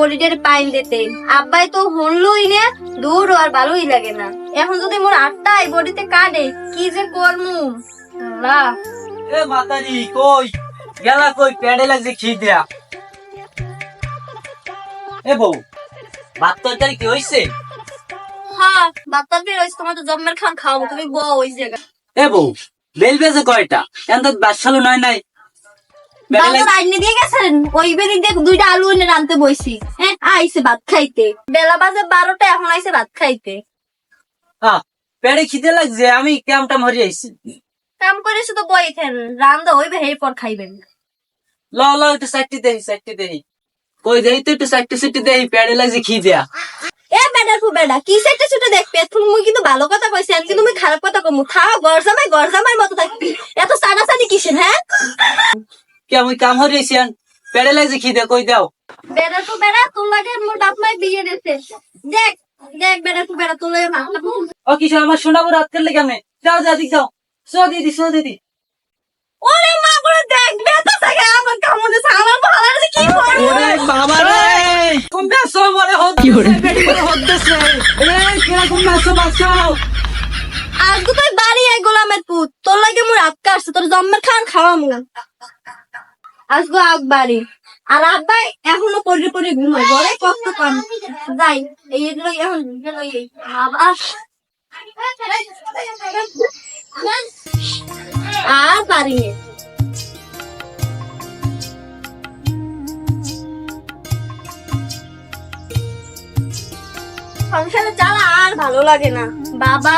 গলিটার pine দিতে। আব্বাই তো হনলই না দূর আর ভালোই লাগে না। এখন যদি মোর আটটাই বডিতে কাটে কি যে করমু? আল্লাহ এ মাতারি কই? গেলা কই প্যাডে লাগছে খিদা? এ বউ ভাত তরকারি কি হইছে? হ্যাঁ বাচ্চার বের হয়েছে তোমার তো জম্মের খান খাওয়াবো তুমি বউ ওই জায়গা এ বউ বেল বেজে কয়টা? এখন তো বাসালো নয় নাই দিয়ে গেছেন? ওই বেরি দিয়ে দুইটা আলু এনে রানতে বইছি হ্যাঁ আইসে ভাত খাইতে। বেলা বাজে বারোটা এখন আইসে ভাত খাইতে। প্যাডে খিদে লাগছে আমি ক্যামটা মরি আইছি। কাম করে শুধু বইতেন রান্দা ওই বেহের পর খাইবেন ল ল একটু সাইডটি দেহি সাইডটি দেহি কই দেহি তো একটু সাইডটি সাইডটি দেহি প্যাডে লাগছে খিদা। এ বেডা ফু বেডা কি সেটা ছুটে দেখবে? তুমি মুই কিন্তু ভালো কথা কইছি আমি কিন্তু মুই খারাপ কথা কমু। খাও গরজামাই গরজামাই মতো থাকবি। এত সানা সানি কিসের হ্যাঁ? কে আমি কাম হরি আইছি প্যাডে লাগছে খিদা কই দাও বেডা ফু বেডা তোমাকে মোর বাপ মাই বিয়ে দিতে দেখ দেখ বেডা ফু বেডা তুলে ও কিছু আমার শোনাবো রাত করলে কেমনে যাও যাও দিক যাও। সো দিদি সো দিদি। ওরে মা করে দেখ বেটা থাকে আমার কামড়ে আমার ভালো লাগে কি করব? ওরে বাবা রে। কোন বেসো মরে হত কি হরে বেটি করে হত দেছে। রে কেরা কোন বেসো বাঁচাও আজকে তুই বাড়ি আই গোলামের পুত তোর লাগে মোর আটকা আসছে তোর জম্মের খান খাওয়া মু আগ বাড়ি আর আব্বাই এখনও পড়ে পড়ে ঘুমায়, ঘরে কষ্ট কম যাই, এই এগুলো এখন আবার। আর পারি সংসারে জ্বালা আর ভালো লাগে না। বাবা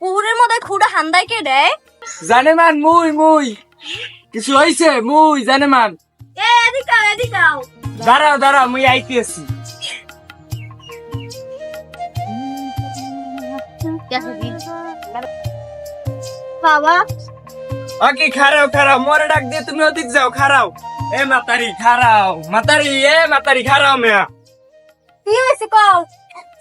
পুকুরের মধ্যে খুঁড়ে হান্দাই কে দেয়? জানে মান মুই মুই। কিছু হইছে? মুই জানে মান এ এদিকে আও, এদিকে আও। দাঁড়াও দাঁড়াও মুই আইতেছি বাবা। ওকে খারাও খারাও মরে ডাক দিয়ে তুমি ওদিক যাও খারাও। এ মাতারি খারাও মাতারি এ মাতারি খারাও মেয়া। কি হয়েছে কও?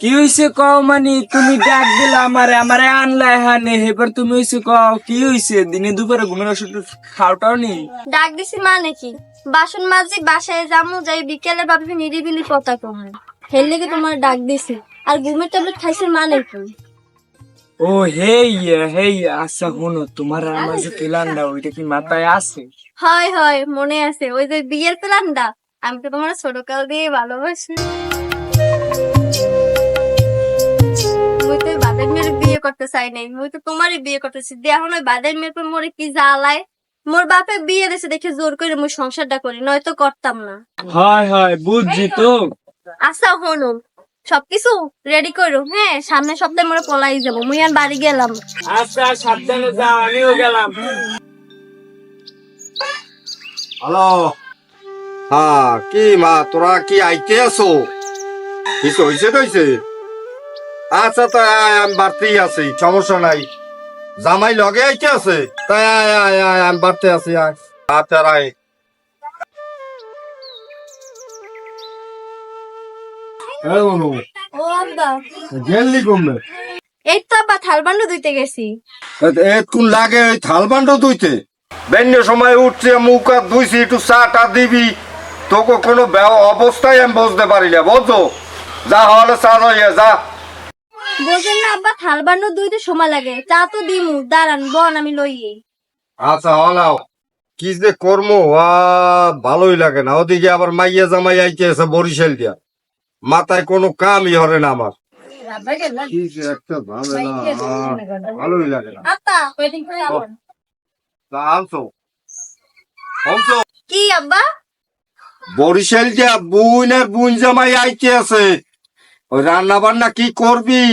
কি হইছে কও মানে? তুমি ডাক দিলা আমারে আমারে আনলা হানে এবার তুমি হইছে কও কি হইছে? দিনে দুপুরে ঘুমের ওষুধ খাওটাও নি ডাক দিছি মানে কি? বাসন মাজি বাসায় যামু যাই বিকেলে ভাবছি নিরিবিলি কথা কমে হেল লেগে তোমার ডাক দিছি। আর ঘুমের ট্যাবলেট খাইছে মানে কি? ও হেই হেই আচ্ছা হুনো তোমার আর আমার যে প্ল্যানটা ওইটা কি মাথায় আছে? হয় হয় মনে আছে। ওই যে বিয়ের প্ল্যানটা। আমি তো তোমার ছোটকাল দিয়ে ভালোবাসি। বিয়ে করতে চাই নাই। মুই তো তোমারই বিয়ে করতেছি। দিয়ে এখন ওই বাদের মেয়ের পর মোরে কি জ্বালায়? মোর বাপে বিয়ে দিছে দেখে জোর করে মুই সংসারটা করি নয়তো করতাম না। হয় হয় বুঝছি তো। আচ্ছা হনুন সবকিছু রেডি করো। হ্যাঁ সামনের সপ্তাহে মোরে পলাই যাব। মুই আর বাড়ি গেলাম। আচ্ছা সাবধানে যাও আমিও গেলাম। হ্যালো। হ্যাঁ কি মা তোরা কি আইতে আছো? কিছু হয়েছে টইছে আচ্ছা তাই আয়, আমি বাড়তেই আছি সমস্যা নাই। জামাই লগে আইতে আছে? তাই আয় আয় আয় আমি বাড়তে আছি আয়। আচ্ছা রায়। ও আব্বা। গেলি কমবে এই তো আব্বা থালবান্ডু দিতে গেছি। এতক্ষণ লাগে ওই থাল ধুইতে? বেন্য সময় উঠছে মুখ ধুইছি একটু চা টা দিবি। তোকে কোনো অবস্থায় আমি বুঝতে পারি না যা হলে চা যা। বোঝেন না আব্বা থালবান্ডু দুইতে সময় লাগে। চা তো দিমু। দাঁড়ান বন আমি লই আচ্ছা হলাও কি যে কর্ম? ভালোই লাগে না। ওদিকে আবার মাইয়া জামাই বরিশাল দিয়া। মাথায় কোনো কামই হরে না আমার। কি যে একটা ভালো না ভালোই লাগে না। আত্তা ওয়েটিং করে আবার তা আনছো? আনছো? কি আব্বা? বরিশাল দিয়া বুন আর বুন জামাই আইতে আছে ওই রান্না বান্না কি করবি?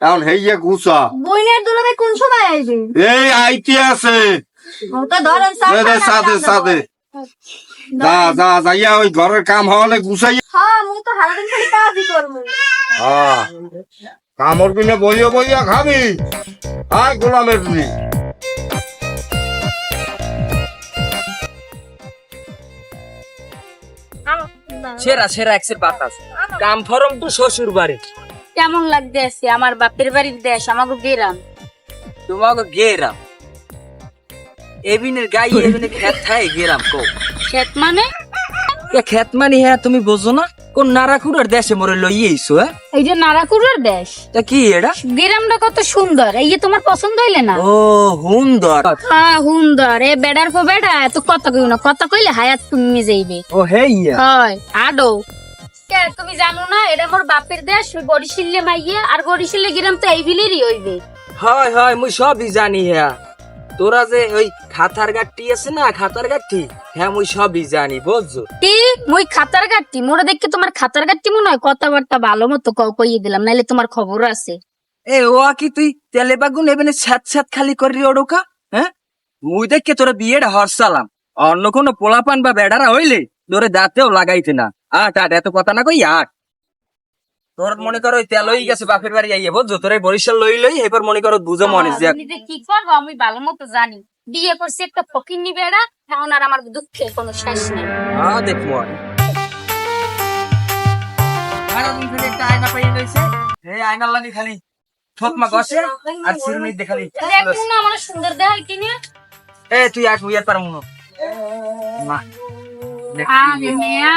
এখন হেইয়া গুছা। বইনের দুলাবে কোন সময় আইবে এই আইতে আছে। ও তো ধরেন চা দে দে যা যাইয়া ওই ঘরের কাম হওয়ালে গুছাই হ্যাঁ মু তো সারাদিন খালি কাজই করব। হ্যাঁ। কামড় কিনে বইয়া বইয়া খাবি। আয় গোলামের সেরা সেরা একসের বাতাস। কাম ফরম তো শ্বশুর বাড়ি। কেমন লাগতেছে আমার বাপের বাড়ির দেশ আমাকে গেরাম। তোমাকে গেরাম। এবিনের গাই এবিনের খেত থাই? গেরাম কো খেত মানে? এ খেত মানে হ্যাঁ তুমি বোঝো না? কোন নারাকুড়ার দেশে মরে লই আইছো হ্যাঁ? এই যে নারাকুড়ার দেশ? তা কি এটা? গেরামটা কত সুন্দর। এই যে তোমার পছন্দ হইলে না? ও হুন্দর। হ্যাঁ সুন্দর এ বেড়ার পর বেড়া এত কথা কই না। কথা কইলে হায়াত তুমি যাইবে। ও হেইয়া হয় আডো কে, তুমি জানো না এটা মোর বাপের দেশ বরিশিল্লে মাইয়ে আর বরিশিল্লে গেরাম তো এই বিলেরই হইবে। হয় হয় মুই সবই জানি হ্যাঁ তোরা যে ওই খাতার গাঠটি আছে না খাতার গাঠটি হ্যাঁ মুই সবই জানি বুঝছ? কি মুই খাতার গাট্টি? মোরে দেখে তোমার খাতার গাট্টি মনে হয় কথাবার্তা ভালো মতো ক- কইয়ে দিলাম নাইলে তোমার খবর আছে। এ ও কি তুই তেলে বাগুন এবেনে ছ্যাত ছ্যাত খালি করি ওড়োকা হ্যাঁ? মুই দেখকে তোরা বিয়েটা হরসালাম। অন্য কোনো পোলাপান বা বেড়ারা হইলে তোরে দাঁতেও লাগাইতে না। আট আট এত কথা না কই আট। তোর মনে করো তেল হয়ে গেছে বাপের বাড়ি আইয়ে বুঝছ? তোর বরিশাল লই লই এবার মনে করো বুঝো মনে যে কি করব আমি ভালো মতো জানি। বিয়ে করছি একটা ফকিন্নি বেড়া এখন আর আমার দুঃখের কোনো শেষ নেই। হ্যাঁ দেখ একটা আয়না পাই রয়েছে এই আয়নার লাগি খালি ঠোকমা গসে আর চিরুনি দেখালি দেখুন আমার সুন্দর দেখাই কিনে এ তুই আট মুই পারমু না। মা মেয়া।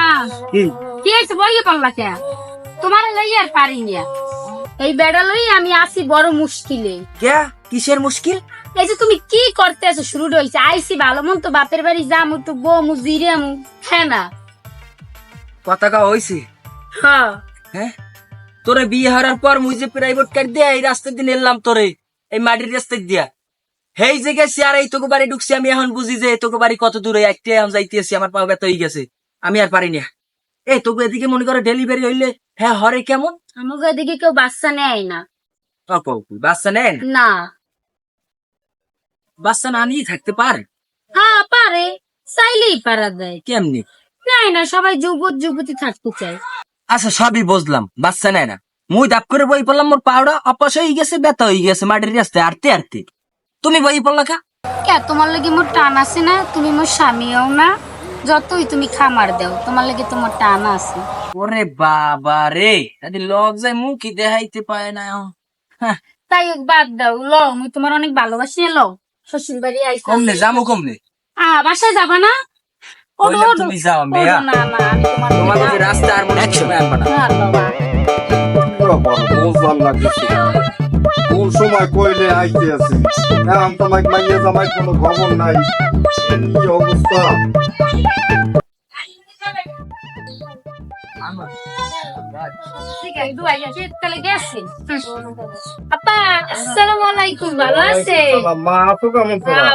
কি? কি হয়েছে বইয়ে পারলা কে? তোমার লই আর পারি না। এই বেড়া লই আমি আসি বড় মুশকিলে। কে কিসের মুশকিল? এই যে তুমি কি করতে আছো শুরু আইসি ভালো মন তো বাপের বাড়ি যামু তো বমু জিরামু হ্যাঁ না? কথা কা হইছে? হ্যাঁ। হ্যাঁ তোরে বিয়ে হারার পর মুই যে প্রাইভেট কার দিয়ে এই রাস্তা দিয়ে এলাম তোরে এই মাটির রাস্তা দিয়া। হেই যে গেছি আর এই তোকে বাড়ি ঢুকছি আমি এখন বুঝি যে তোকে বাড়ি কত দূরে একটি এখন যাইতেছি আমার পা ব্যথা হয়ে গেছে। আমি আর পারি না। তোকে এদিকে মনে করো ডেলিভারি হইলে হ্যাঁ হরে কেমন? আমাকে এদিকে কেউ বাচ্চা নেয় না। বাচ্চা নেন না? বাচ্চা না নিয়ে থাকতে পারে? হ্যাঁ পারে। চাইলেই পারা দেয় কেমনি? নেয় না সবাই যুবত যুবতী থাকতে চায়। আচ্ছা সবই বুঝলাম বাচ্চা নেয় না। মুই দাপ করে বই পড়লাম মোর পাউডা অপাস হয়ে গেছে ব্যথা হয়ে গেছে মাটির রাস্তায় আরতে আরতে। তুমি বই পড়লা কে তোমার লাগি মোর টান আছে না? তুমি মোর স্বামীও না। যতই তুমি খামার দাও তোমার লাগি তোমার টান আছে। ওরে বাবা রে যদি লগ যায় মুখই দেখাইতে পায় না। হ্যাঁ, তাই বাদ দাও ল আমি তোমার অনেক ভালোবাসি ল শ্বশুর বাড়ি আইসা কমনে যামু কমনে? আ বাসায় যাবা না? তুমি যাও মেয়া না না আমি তোমার তোমাকে রাস্তা আর মনে একসময় আনবা না। না, বুঝলাম না কিছু কোন সময় কইলে আইতে আছে? এখন তোমার মাইয়া জামাই কোনো খবর নাই। কি অবস্থা? আসসালামু আলাইকুম, ভালো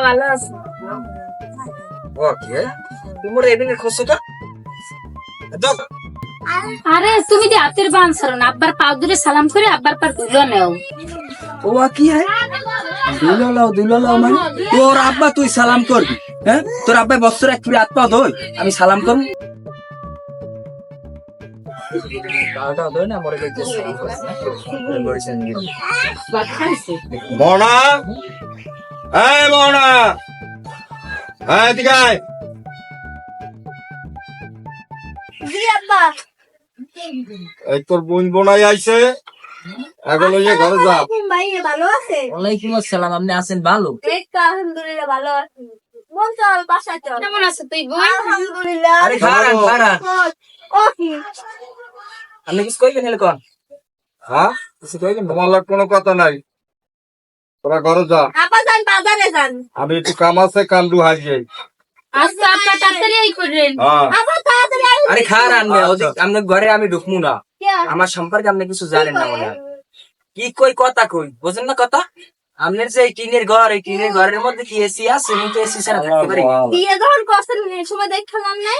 ভালো। ওকে তোমার এদিকে আরে তুমি যে হাতের বান ছাড়ো না আব্বার পাও ধরে সালাম করে আব্বার পার ধুলো নেও। ও কি হয় দুলো লাও দুলো লাও মানে? তোর আব্বা তুই সালাম করবি? হ্যাঁ? তোর আব্বা বছর এক হাত পা ধোয় আমি সালাম করব মনা এই মনা হ্যাঁ তোর বোন বোনাই আইছে। এখন ওই যে ঘরে যা। আসসালামু ভালো আছে? ওয়ালাইকুম আসসালাম আপনি আছেন ভালো? আলহামদুলিল্লাহ ভালো আছি। মন চল বাসা চল। কেমন আছে তুই বোন? আলহামদুলিল্লাহ। আরে খারান খারান ও আপনি কিছু কইবেন হেলে কোন? হ্যাঁ কিছু কইবেন? তোমার লোক কোনো কথা নাই। তোরা ঘরে যা। আপা যান বাজারে যান। আমি একটু কাম আছে কান্দু হারিয়ে। আচ্ছা তাড়াতাড়ি করেন হ্যাঁ। আপা তাড়াতাড়ি আইন আরে খারান আপনার ঘরে আমি ঢুকমু না। আমার সম্পর্কে আপনি কিছু জানেন না মনে হয়। কি কই কথা কই? বুঝেন না কথা? আপনার যে এই টিনের ঘর এই টিনের ঘরের মধ্যে কি এসি আছে? আমি তো এসি ছাড়া থাকতে পারি। বিয়ে যখন করছেন? এই সময় দেখলাম না।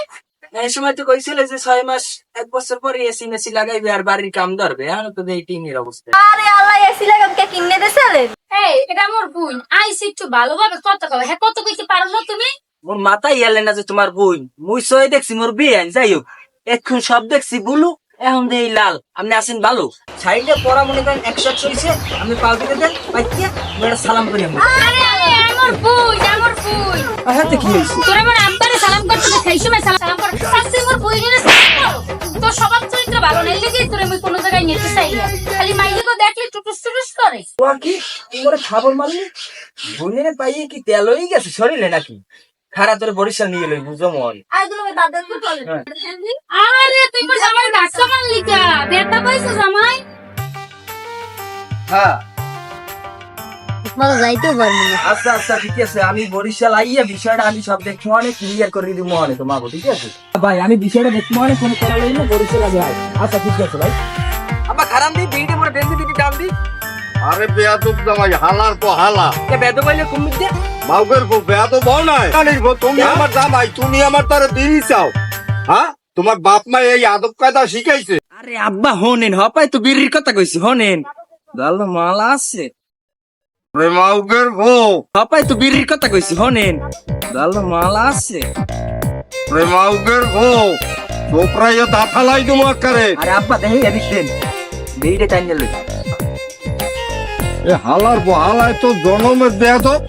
এই সময় তো কইছিল যে ছয় মাস এক বছর পরে এসি মেসি লাগাইবে আর বাড়ির কাম ধরবে। এখন তো এই টিনের অবস্থা। আরে আল্লাহ এসি লাগাম কে কিনে দিছিলেন এই এটা আমার বোন। আইসি একটু ভালোভাবে কথা কবে হ্যাঁ কত কইতে পারো না তুমি? মোর মাথায় এলে না যে তোমার বই মুই সয়ে দেখছি মোর বিয়ে যাই হোক। এখন সব দেখছি বুলু। এখন দেই লাল আপনি আছেন ভালো। সাইডে পড়া মনে করেন একশো একশো হয়েছে আমি পাও দিতে দেন মেয়েটা সালাম করি আমি আরে আরে আমার বুই আমার বুই হাতে কি হয়েছে? তোর আমার আব্বারে সালাম করতে দে সময় সালাম সালাম কর। শাস্তি আমার বুই রে তোর স্বভাব চরিত্র ভালো নাই লেগে তোর আমি কোনো জায়গায় নিতে চাই না। খালি দেখলে টুটুস টুটুস করে। কি? তোমার খাবার মারলি পাইয়ে কি তেল হয়ে গেছে? শরীরে নাকি? খারা তোর বরিশাল নিয়ে গেল বুঝো মন আর তুই মোর জামাই কা বেটা পাইছো জামাই? হ্যাঁ। পারব না। আচ্ছা আচ্ছা ঠিক আছে। আমি বরিশাল আইয়া বিষয়টা আমি সব দেখব অনেক ক্লিয়ার করে দিব মনে তোমাকে ঠিক আছে? ভাই আমি বিষয়টা দেখব অনেক ফোন করা লইলে বরিশাল আগে আয়। আচ্ছা ঠিক আছে ভাই। আবার খারাপ দিই বিড়ি মোর দাম দি। আরে বেয়াদব জামাই হালার পো হালা। বেদ পাইলে কুমির দে। মাউগের গো বেয়াদব হও নাই। তুমি আমার জামাই তুমি আমার তারে বিড়ি চাও। হ্যাঁ? তোমার বাপ মা এই আদব কায়দা শিখাইছে। আরে আব্বা হনেন হপাই তো বিড়ির কথা কইছি হনেন। গালো মালা আছে। রে মাউগের গো হপাই তো বিড়ির কথা কইছি হনেন। গালো মালা আছে। রে মাউগের গো চোপড়াইয়া দাফালাই তুমি আকারে। আরে আব্বা দেখি এদিক দেন। বিড়িটা টাইনে এ হালার পো হালায় তো জনমের বেয়াদব।